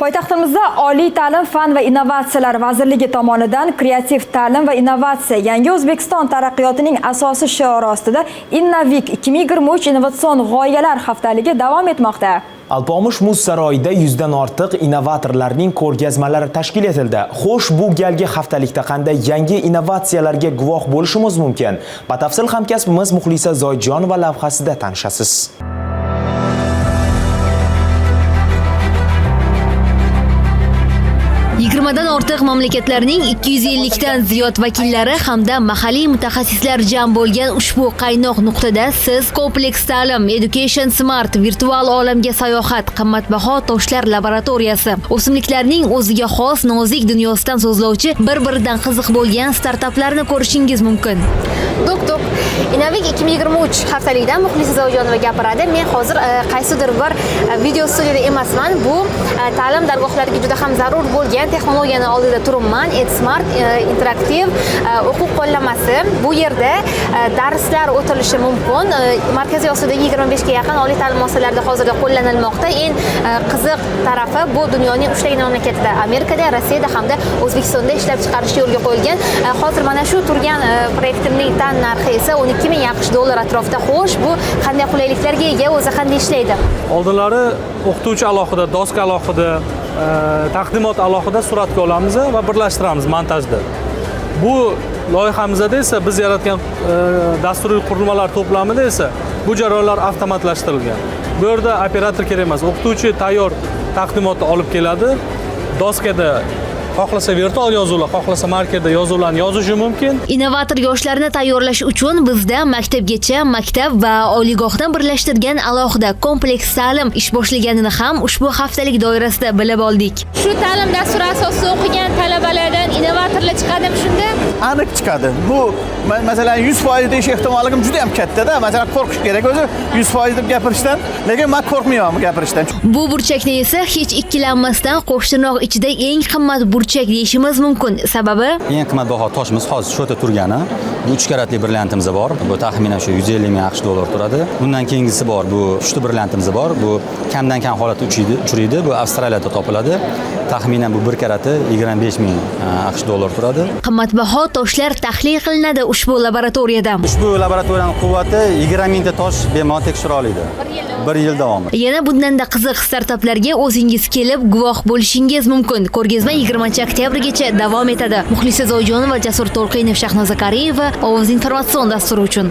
Poytaxtimizda Oliy ta'lim, fan va innovatsiyalar vazirligi tomonidan kreativ ta'lim va innovatsiya yangi O'zbekiston taraqqiyotining asosi shiori ostida Innovik 2023 innovatsion g'oyalar haftaligi davom etmoqda. Alpomish muz saroyida yuzdan ortiq innovatorlarning ko'rgazmalari tashkil etildi. Xo'sh, bu galgi haftalikda qanday yangi innovatsiyalarga guvoh bo'lishimiz mumkin? Batafsil hamkasbimiz Muxlisa Zoyjonova lavhasida tanishasiz. Yigirmadan ortiq mamlakatlarning 250 dan ziyod vakillari hamda mahalliy mutaxassislar jam bo'lgan ushbu qaynoq nuqtada siz kompleks ta'lim education smart virtual olamga sayohat qimmatbaho toshlar laboratoriyasi o'simliklarning o'ziga xos nozik dunyosidan so'zlovchi bir biridan qiziq bo'lgan startaplarni ko'rishingiz mumkin Doktor, Inavik 2023 haftaligidan Muxlisa zojonova gapiradi. Men hozir e, qaysidir bir e, video studiyada emasman. Bu e, ta'lim dargohlariga juda ham zarur bo'lgan texnologiyani oldida turibman. EdSmart uh, interaktiv uh, o'quv qo'llanmasi. Bu yerda uh, darslar o'tilishi mumkin. Markaziy Osiyoda yigirma beshga yaqin oliy ta'lim muassasalarida hozirda qo'llanilmoqda. Eng qiziq tarafi bu dunyoning uchtagina mamlakatida, Amerikada, Rossiyada hamda O'zbekistonda ishlab chiqarish yo'lga qo'yilgan. Hozir mana shu turgan proyektimning tan narxi esa 12 ming AQSh dollar atrofida. Xo'sh, bu qanday qulayliklarga ega, o'zi qanday ishlaydi? oldinlari o'qituvchi alohida doska alohida taqdimot alohida suratga olamiz va birlashtiramiz montajda. Bu loyihamizda esa biz yaratgan e, dasturiy qurilmalar to'plamida esa bu jarayonlar avtomatlashtirilgan. Bu yerda operator kerak emas o'qituvchi tayyor taqdimotni olib keladi. Doskada xohlasa virtual yozuvlar xohlasa markerda yozuvlarni yozishi mumkin innovator yoshlarni tayyorlash uchun bizda maktabgacha maktab va oliygohdan birlashtirgan alohida kompleks ta'lim ish boshlaganini ham ushbu haftalik doirasida bilib oldik Shu ta'lim dasturi asosida o'qigan talabalardan innovatorlar chiqadimi shunda? Aniq chiqadi bu ma- masalan 100% deyish ehtimolligim juda ham kattada masalan qo'rqish kerak o'zi 100% deb gapirishdan lekin man qo'rqmayman gapirishdan bu burchakni esa hech ikkilanmasdan qo'shtirnoq ichida eng qimmat burchak deyishimiz mumkin. Sababi? Eng qimmatbaho toshimiz hozir shu yerda turgani. Bu uch karatli brilliantimiz bor. Bu taxminan shu 150 ming aqsh dollar turadi. Bundan keyingisi bor bu uchta brilliantimiz bor. Bu kamdan kam holatda uchraydi. Bu avstraliyada topiladi. Taxminan bu bir karati 25 ming aqsh dollar turadi. Qimmatbaho toshlar tahlil qilinadi ushbu laboratoriyada. Ushbu laboratoriyaning quvvati 20 mingta tosh bemalol tekshira oladi bir yil davomida. Yana bundanda qiziq startaplarga o'zingiz kelib guvoh bo'lishingiz mumkin. Ko'rgazma 20 oktyabrgacha davom etadi. Muxlisa zoyjonova jasur to'lqinov shahnoza karimova ovoz informatsion dasturi uchun